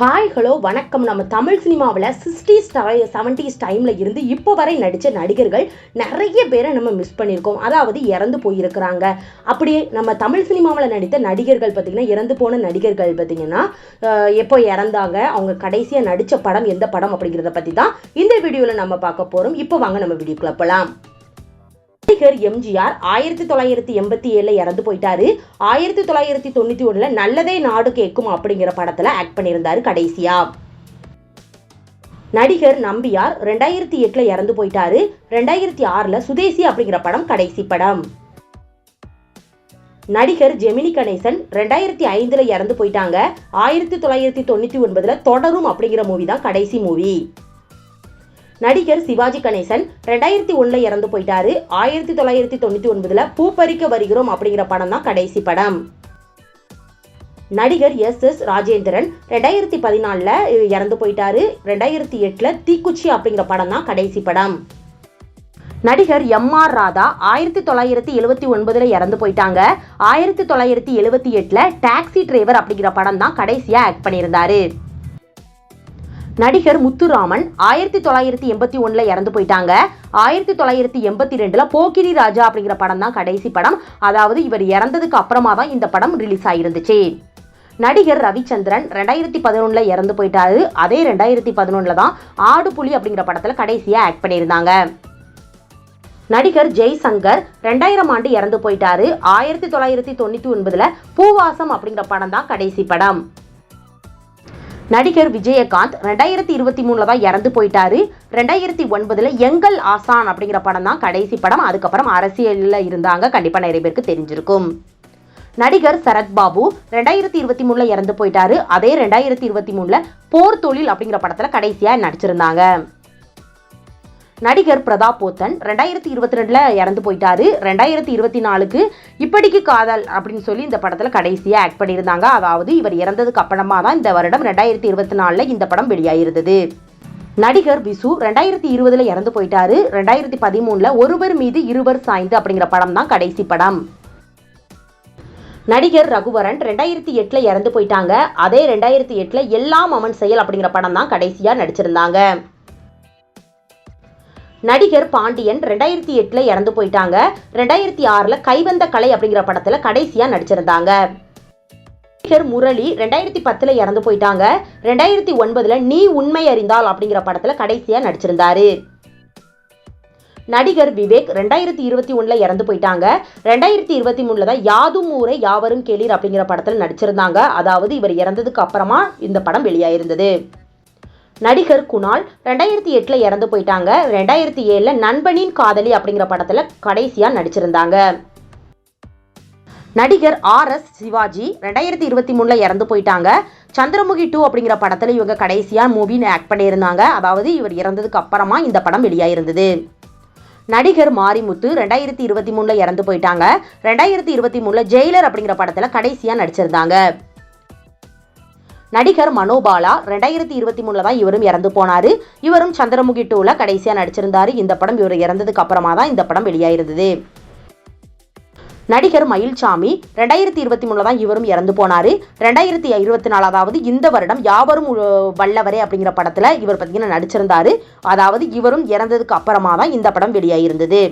Hi hello வணக்கம். நம்ம தமிழ் சினிமாவில் சிக்ஸ்டீஸ் செவன்டீஸ் டைமில் இருந்து இப்போ வரை நடித்த நடிகர்கள் நிறைய பேரை நம்ம மிஸ் பண்ணியிருக்கோம். அதாவது இறந்து போயிருக்கிறாங்க. அப்படியே நம்ம தமிழ் சினிமாவில் நடித்த நடிகர்கள் பார்த்திங்கன்னா இறந்து போன நடிகர்கள் பார்த்திங்கன்னா எப்போ இறந்தாங்க அவங்க கடைசியாக நடித்த படம் எந்த படம் அப்படிங்கிறத பற்றி தான் இந்த வீடியோவில் நம்ம பார்க்க போகிறோம் இப்போ வாங்க நம்ம வீடியோக்குள்ள போகலாம் நடிகர் எம்ஜிஆர் ஆயிரத்தி தொள்ளாயிரத்தி எண்பத்தி ஏழில் இறந்து போயிட்டாரு. ஆயிரத்தி தொள்ளாயிரத்தி தொண்ணூத்தி ஒன்றில் நல்லதே நாடு கேட்கும் அப்படிங்கிற படத்தில் ஆக்ட் பண்ணியிருந்தாரு கடைசியா. நடிகர் நம்பியார் ரெண்டாயிரத்தி எட்டில் இறந்து போயிட்டாரு. ரெண்டாயிரத்தி ஆறில் சுதேசி அப்படிங்கிற படம் கடைசி படம். நடிகர் ஜெமினி கணேசன் ரெண்டாயிரத்தி ஐந்தில் இறந்து போயிட்டாங்க. ஆயிரத்தி தொள்ளாயிரத்தி தொண்ணூற்றி ஒன்பதில் தொடரும் அப்படிங்கிற மூவி தான் கடைசி மூவி நடிகர் சிவாஜி கணேசன் ரெண்டாயிரத்தி ஒண்ணுல இறந்து போயிட்டாரு. ஆயிரத்தி தொள்ளாயிரத்தி தொண்ணூற்றி ஒன்பதில் பூப்பறிக்க வருகிறோம் அப்படிங்கிற படம் தான் கடைசி படம். நடிகர் எஸ் எஸ் ராஜேந்திரன் ரெண்டாயிரத்தி பதினாலில் இறந்து போயிட்டாரு. ரெண்டாயிரத்தி எட்டில் தீக்குச்சி அப்படிங்கிற படம் தான் கடைசி படம். நடிகர் எம் ஆர் ராதா ஆயிரத்தி தொள்ளாயிரத்தி எழுவத்தி ஒன்பதுல இறந்து போயிட்டாங்க. ஆயிரத்தி தொள்ளாயிரத்தி எழுவத்தி எட்டில் டாக்ஸி டிரைவர் அப்படிங்கிற படம் தான் கடைசியாக ஆக்ட் பண்ணியிருந்தாரு. நடிகர் முத்துராமன் ஆயிரத்தி தொள்ளாயிரத்தி எண்பத்தி ஒன்றில் இறந்து போயிட்டாங்க. ஆயிரத்தி தொள்ளாயிரத்தி எண்பத்தி ரெண்டில் போக்கிரி ராஜா அப்படிங்கிற படம் தான் கடைசி படம். அதாவது இவர் இறந்ததுக்கு அப்புறமா தான் இந்த படம் ரிலீஸ் ஆகிருந்துச்சு நடிகர் ரவிச்சந்திரன் ரெண்டாயிரத்தி பதினொன்றில் இறந்து போயிட்டாரு. அதே ரெண்டாயிரத்தி பதினொன்றில் தான் ஆடு புலி அப்படிங்கிற படத்தில் கடைசியாக ஆக்ட் பண்ணியிருந்தாங்க. நடிகர் ஜெய்சங்கர் ரெண்டாயிரம் ஆண்டு இறந்து போயிட்டாரு. ஆயிரத்தி தொள்ளாயிரத்தி தொண்ணூற்றி ஒன்பதில் பூவாசம் அப்படிங்கிற படம் தான் கடைசி படம். நடிகர் விஜயகாந்த் ரெண்டாயிரத்தி இருபத்தி மூணுல தான் இறந்து போயிட்டாரு. ரெண்டாயிரத்தி ஒன்பதுல எங்கள் ஆசான் அப்படிங்கிற படம் தான் கடைசி படம். அதுக்கப்புறம் அரசியலில் இருந்தாங்க. கண்டிப்பாக நிறைய பேருக்கு தெரிஞ்சிருக்கும். நடிகர் சரத்பாபு ரெண்டாயிரத்தி இருபத்தி மூணுல இறந்து போயிட்டாரு. அதே ரெண்டாயிரத்தி இருபத்தி மூணுல போர் தொழில் அப்படிங்கிற படத்துல கடைசியா நடிச்சிருந்தாங்க. நடிகர் பிரதாப் போத்தன் ரெண்டாயிரத்தி இருபத்தி ரெண்டில் இறந்து போயிட்டாரு. ரெண்டாயிரத்தி இருபத்தி நாலுக்கு இப்படிக்கு காதல் அப்படின்னு சொல்லி இந்த படத்தில் கடைசியாக ஆக்ட் பண்ணியிருந்தாங்க. அதாவது இவர் இறந்ததுக்கு அப்புறமா தான் இந்த வருடம் ரெண்டாயிரத்தி இருபத்தி நாலில் இந்த படம் வெளியாயிருந்தது. நடிகர் விசு ரெண்டாயிரத்தி இருபதுல இறந்து போயிட்டாரு. ரெண்டாயிரத்தி பதிமூணுல ஒருவர் மீது இருவர் சாய்ந்து அப்படிங்கிற படம் தான் கடைசி படம். நடிகர் ரகுவரன் ரெண்டாயிரத்தி எட்டில் இறந்து போயிட்டாங்க. அதே ரெண்டாயிரத்தி எட்டில் எல்லாம் மமன் செயல் அப்படிங்கிற படம் தான் கடைசியாக நடிச்சிருந்தாங்க. நடிகர் பாண்டியன் ரெண்டாயிரத்தி எட்டில் இறந்து போயிட்டாங்க. ரெண்டாயிரத்தி ஆறில் கைவந்த கலை அப்படிங்கிற படத்தில் கடைசியாக நடிச்சிருந்தாங்க. நடிகர் முரளி ரெண்டாயிரத்தி பத்தில் இறந்து போயிட்டாங்க. ரெண்டாயிரத்தி ஒன்பதில் நீ உண்மை அறிந்தால் அப்படிங்கிற படத்தில் கடைசியாக நடிச்சிருந்தாரு. நடிகர் விவேக் ரெண்டாயிரத்தி இருபத்தி ஒன்றில் இறந்து போயிட்டாங்க. ரெண்டாயிரத்தி இருபத்தி மூணில் தான் யாதும் ஊரே யாவரும் கேளீர் அப்படிங்கிற படத்தில் நடிச்சிருந்தாங்க. அதாவது இவர் இறந்ததுக்கு அப்புறமா இந்த படம் வெளியாயிருந்தது. நடிகர் குணால் ரெண்டாயிரத்தி எட்டில் இறந்து போயிட்டாங்க. ரெண்டாயிரத்தி ஏழில் நண்பனின் காதலி அப்படிங்கிற படத்தில் கடைசியாக நடிச்சிருந்தாங்க. நடிகர் ஆர் எஸ் சிவாஜி ரெண்டாயிரத்தி இருபத்தி மூணில் இறந்து போயிட்டாங்க. சந்திரமுகி டூ அப்படிங்கிற படத்தில் இவங்க கடைசியாக மூவின்னு ஆக்ட் பண்ணியிருந்தாங்க. அதாவது இவர் இறந்ததுக்கு அப்புறமா இந்த படம் வெளியாயிருந்தது. நடிகர் மாரிமுத்து ரெண்டாயிரத்தி இருபத்தி மூணில் இறந்து போயிட்டாங்க. ரெண்டாயிரத்தி இருபத்தி மூணில் ஜெயிலர் அப்படிங்கிற படத்தில் கடைசியாக நடிச்சிருந்தாங்க. நடிகர் மனோபாலா ரெண்டாயிரத்தி இருபத்தி மூணுல தான் இவரும் இறந்து போனாரு. இவரும் சந்திரமுகி டூல கடைசியா நடிச்சிருந்தாரு. இந்த படம் இவர் இறந்ததுக்கு அப்புறமா தான் இந்த படம் வெளியாயிருந்தது. நடிகர் மயில்சாமி ரெண்டாயிரத்தி இருபத்தி மூணுல தான் இவரும் இறந்து போனாரு. ரெண்டாயிரத்தி இருபத்தி நாலு அதாவது இந்த வருடம் யாவரும் வல்லவரே அப்படிங்கிற படத்தில் இவர் பார்த்தீங்கன்னா நடிச்சிருந்தாரு. அதாவது இவரும் இறந்ததுக்கு அப்புறமா தான் இந்த படம் வெளியாயிருந்தது.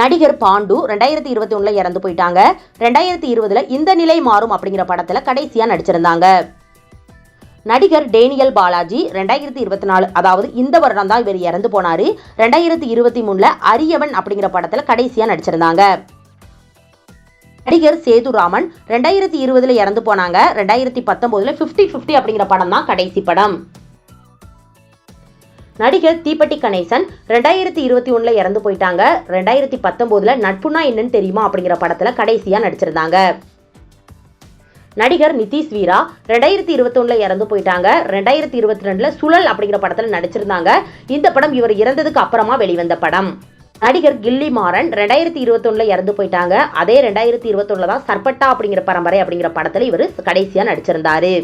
நடிகர் பாண்டு ரெண்டாயிரத்தி இருபத்தி ஒன்றில் இறந்து போயிட்டாங்க. ரெண்டாயிரத்தி இருபதுல இந்த நிலை மாறும் அப்படிங்கிற படத்துல கடைசியா நடிச்சிருந்தாங்க. நடிகர் டேனியல் பாலாஜி ரெண்டாயிரத்தி இருபத்தி நாலு அதாவது இந்த வருடம் தான் இவர் இறந்து போனாரு. ரெண்டாயிரத்தி இருபத்தி மூணில் அரியவன் அப்படிங்கிற படத்தில் கடைசியாக நடிச்சிருந்தாங்க. நடிகர் சேதுராமன் ரெண்டாயிரத்தி இருபதில் இறந்து போனாங்க. ரெண்டாயிரத்தி பத்தொம்போதில் ஃபிஃப்டி ஃபிஃப்டி அப்படிங்கிற படம் தான் கடைசி படம். நடிகர் தீப்பெட்டி கணேசன் ரெண்டாயிரத்தி இருபத்தி ஒன்றில் இறந்து போயிட்டாங்க. ரெண்டாயிரத்தி பத்தொம்போதில் நட்புனா என்னன்னு தெரியுமா அப்படிங்கிற படத்துல கடைசியா நடிச்சிருந்தாங்க. நடிகர் நிதிஷ் வீரா ரெண்டாயிரத்தி இருபத்தொன்னுல இறந்து போயிட்டாங்க. ரெண்டாயிரத்தி இருபத்தி ரெண்டில் சுழல் அப்படிங்கிற படத்தில் நடிச்சிருந்தாங்க. இந்த படம் இவர் இறந்ததுக்கு அப்புறமா வெளிவந்த படம். நடிகர் கில்லி மாறன் ரெண்டாயிரத்தி இருபத்தொன்னுல இறந்து போயிட்டாங்க. அதே ரெண்டாயிரத்தி இருபத்தொன்னுல தான் சர்பட்டா அப்படிங்கிற பரம்பரை அப்படிங்கிற படத்தில் இவர் கடைசியாக நடிச்சிருந்தாரு.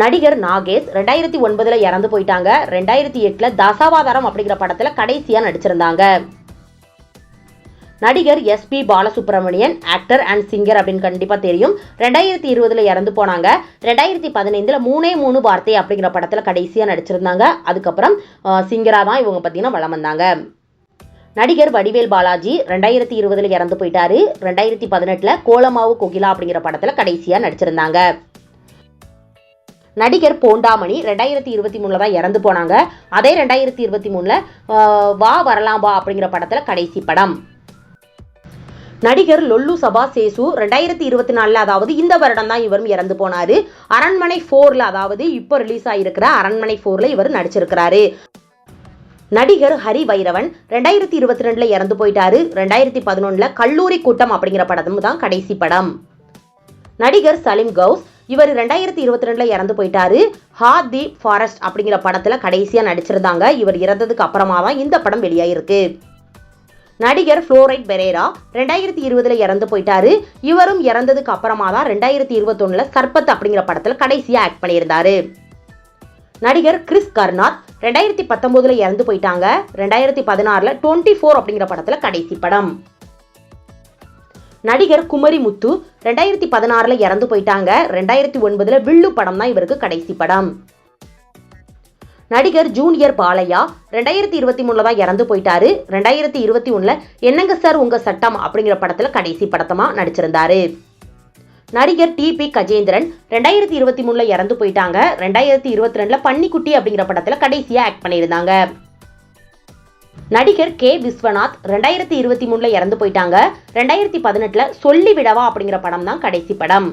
நடிகர் நாகேஷ் ரெண்டாயிரத்தி ஒன்பதுல இறந்து போயிட்டாங்க. ரெண்டாயிரத்தி எட்டுல தசாவாதாரம் அப்படிங்கிற படத்துல கடைசியா நடிச்சிருந்தாங்க. நடிகர் SP Balasubramanian actor and singer அப்படின்னு கண்டிப்பாக தெரியும். ரெண்டாயிரத்தி இருபதுல இறந்து போனாங்க. ரெண்டாயிரத்தி பதினைந்தில் மூணே மூணு வார்த்தை அப்படிங்கிற படத்தில் கடைசியாக நடிச்சிருந்தாங்க. அதுக்கப்புறம் சிங்கராக தான் இவங்க பார்த்தீங்கன்னா வளம் வந்தாங்க. நடிகர் வடிவேல் பாலாஜி ரெண்டாயிரத்தி இருபதுல இறந்து போயிட்டாரு. ரெண்டாயிரத்தி பதினெட்டில் கோலமாவு கோகிலா அப்படிங்கிற படத்தில் கடைசியாக நடிச்சிருந்தாங்க. நடிகர் போண்டாமணி ரெண்டாயிரத்தி இருபத்தி மூணில் தான் இறந்து போனாங்க. அதே ரெண்டாயிரத்தி இருபத்தி மூணில் வா வரலாம் வா அப்படிங்கிற படத்தில் கடைசி படம். நடிகர் லொல்லு சபா சேசு ரெண்டாயிரத்தி இருபத்தி நாலில் அதாவது இந்த வருடம் தான் இவரும் இறந்து போனார். அரண்மனை ஃபோரில் அதாவது இப்போ ரிலீஸ் ஆகிருக்கிற அரண்மனை ஃபோரில் இவர் நடிச்சிருக்கிறாரு. நடிகர் ஹரி வைரவன் ரெண்டாயிரத்தி இருபத்தி ரெண்டில் இறந்து போயிட்டாரு. ரெண்டாயிரத்தி பதினொன்றில் கல்லூரி கூட்டம் அப்படிங்கிற படம் தான் கடைசி படம். நடிகர் சலீம் கவுஸ் இவர் ரெண்டாயிரத்தி இருபத்தி ரெண்டில் இறந்து போயிட்டாரு. ஹார்ட் தி ஃபாரஸ்ட் அப்படிங்கிற படத்தில் கடைசியாக நடிச்சிருந்தாங்க. இவர் இறந்ததுக்கு அப்புறமா தான் இந்த படம் வெளியாயிருக்கு. நடிகர் ஃப்ளோரைட் பெரேரா ரெண்டாயிரத்தி இருபதுல இறந்து போயிட்டாரு. இவரும் இறந்ததுக்கு அப்புறமா தான் ரெண்டாயிரத்தி இருபத்தொன்னுல சர்பத் அப்படிங்கிற படத்தில் கடைசியாக ஆக்ட் பண்ணியிருந்தாரு. நடிகர் கிறிஸ் கர்னாத் ரெண்டாயிரத்தி பத்தொன்பதுல இறந்து போயிட்டாங்க. ரெண்டாயிரத்தி பதினாறுல டுவெண்ட்டி ஃபோர் அப்படிங்கிற படத்துல கடைசி படம். நடிகர் குமரி முத்து ரெண்டாயிரத்தி பதினாறுல இறந்து போயிட்டாங்க. ரெண்டாயிரத்தி ஒன்பதுல வில்லு படம் தான் இவருக்கு கடைசி படம். நடிகர் ஜூனியர் பாலையா ரெண்டாயிரத்தி இருபத்தி மூணுல தான் இறந்து போயிட்டாரு. ரெண்டாயிரத்தி இருபத்தி ஒண்ணுல என்னங்க சார் உங்க சட்டம் அப்படிங்கிற படத்துல கடைசி படத்தமா நடிச்சிருந்தாரு. நடிகர் டி பி கஜேந்திரன் ரெண்டாயிரத்தி இருபத்தி மூணுல இறந்து போயிட்டாங்க. ரெண்டாயிரத்தி இருபத்தி ரெண்டுல பன்னிக்குட்டி அப்படிங்கிற படத்துல கடைசியா ஆக்ட் பண்ணியிருந்தாங்க. நடிகர் கே. விஸ்வநாத் ரெண்டாயிரத்தி இருபத்தி மூணுல இறந்து போயிட்டாங்க. ரெண்டாயிரத்தி பதினெட்டுல சொல்லி விடவா அப்படிங்கிற படம் தான் கடைசி படம்.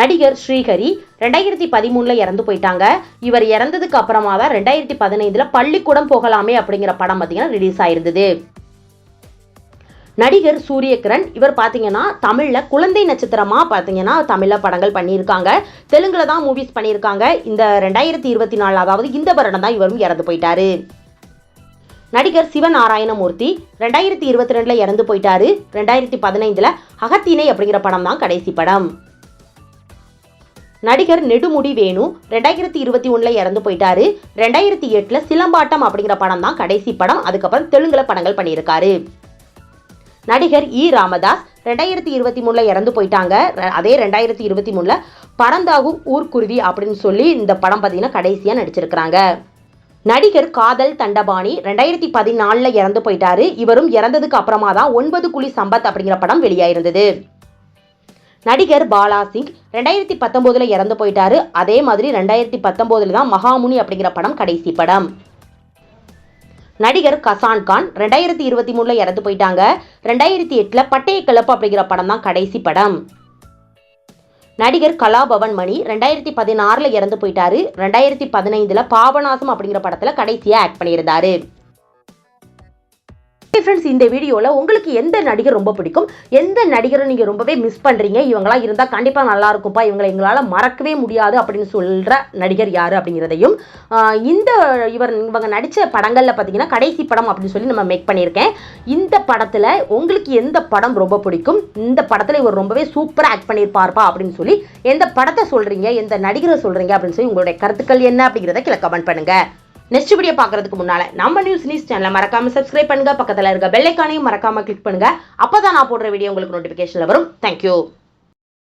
நடிகர் ஸ்ரீஹரி ரெண்டாயிரத்தி பதிமூணுல இறந்து போயிட்டாங்க. இவர் இறந்ததுக்கு அப்புறமா தான் ரெண்டாயிரத்தி பதினைந்துல பள்ளிக்கூடம் போகலாமே அப்படிங்கிற படம் பார்த்தீங்கன்னா ரிலீஸ் ஆயிருந்தது. நடிகர் சூரியகிரண் இவர் பார்த்தீங்கன்னா தமிழில் குழந்தை நட்சத்திரமாக பார்த்தீங்கன்னா தமிழில் படங்கள் பண்ணியிருக்காங்க. தெலுங்கில் தான் மூவிஸ் பண்ணியிருக்காங்க. இந்த ரெண்டாயிரத்தி இருபத்தி நாலு அதாவது இந்த வருடம் தான் இவரும் இறந்து போயிட்டாரு. நடிகர் சிவநாராயணமூர்த்தி ரெண்டாயிரத்தி இருபத்தி ரெண்டுல இறந்து போயிட்டாரு. ரெண்டாயிரத்தி பதினைந்துல அகத்தீனை அப்படிங்கிற படம் தான் கடைசி படம். நடிகர் நெடுமுடி வேணு ரெண்டாயிரத்தி இருபத்தி ஒன்றில் இறந்து போயிட்டாரு. ரெண்டாயிரத்தி எட்டில் சிலம்பாட்டம் அப்படிங்கிற படம் தான் கடைசி படம். அதுக்கப்புறம் தெலுங்குல படங்கள் பண்ணியிருக்காரு. நடிகர் இ. ராமதாஸ் ரெண்டாயிரத்தி இருபத்தி மூணில் இறந்து போயிட்டாங்க. அதே ரெண்டாயிரத்தி இருபத்தி மூணில் பறந்தாகும் ஊர்க்குருவி அப்படின்னு சொல்லி இந்த படம் பார்த்தீங்கன்னா கடைசியாக நடிச்சிருக்கிறாங்க. நடிகர் காதல் தண்டபாணி ரெண்டாயிரத்தி பதினாலில் இறந்து போயிட்டாரு. இவரும் இறந்ததுக்கு அப்புறமா தான் ஒன்பது குழி சம்பத் அப்படிங்கிற படம் வெளியாயிருந்தது. நடிகர் பாலா சிங் ரெண்டாயிரத்தி பத்தொம்போதில் இறந்து போயிட்டாரு. அதே மாதிரி ரெண்டாயிரத்தி பத்தொம்போதில் தான் மகாமுனி அப்படிங்கிற படம் கடைசி படம். நடிகர் கசான் கான் ரெண்டாயிரத்தி இருபத்தி மூணில் இறந்து போயிட்டாங்க. ரெண்டாயிரத்தி எட்டில் பட்டய கிளப்பு அப்படிங்கிற படம் தான் கடைசி படம். நடிகர் கலாபவன் மணி ரெண்டாயிரத்தி பதினாறுல இறந்து போயிட்டாரு. ரெண்டாயிரத்தி பதினைந்துல பாபநாசம் அப்படிங்கிற படத்துல கடைசியா ஆக்ட் பண்ணியிருந்தாரு. ஃப்ரெண்ட்ஸ் இந்த வீடியோவில் உங்களுக்கு எந்த நடிகர் ரொம்ப பிடிக்கும்? எந்த நடிகரை நீங்கள் ரொம்பவே மிஸ் பண்ணுறீங்க இவங்களாம் இருந்தால் கண்டிப்பாக நல்லா இருக்கும்ப்பா. இவங்களை எங்களால் மறக்கவே முடியாது அப்படின்னு சொல்கிற நடிகர் யார் அப்படிங்கிறதையும் இந்த இவர் இவங்க நடித்த படங்களில் பார்த்தீங்கன்னா கடைசி படம் அப்படின்னு சொல்லி நம்ம மேக் பண்ணியிருக்கேன். இந்த படத்தில் உங்களுக்கு எந்த படம் ரொம்ப பிடிக்கும்? இந்த படத்தில் இவர் ரொம்பவே சூப்பராக ஆக்ட் பண்ணியிருப்பார்ப்பா அப்படின்னு சொல்லி எந்த படத்தை சொல்கிறீங்க எந்த நடிகரை சொல்கிறீங்க அப்படின்னு சொல்லி உங்களுடைய கருத்துக்கள் என்ன அப்படிங்கிறத கீழே கமெண்ட் பண்ணுங்கள் நெக்ஸ்ட் வீடியோ பார்க்கறதுக்கு முன்னால நம்ம நியூஸ் நியூஸ் சேனலை மறக்காம சப்ஸ்கிரைப் பண்ணுங்க பக்கத்துல இருக்க பெல்லைக்கானையும் மறக்காம கிளிக் பண்ணுங்க. அப்பதான் நான் போடுற வீடியோ உங்களுக்கு நோட்டிபிகேஷன்ல வரும். தேங்க்யூ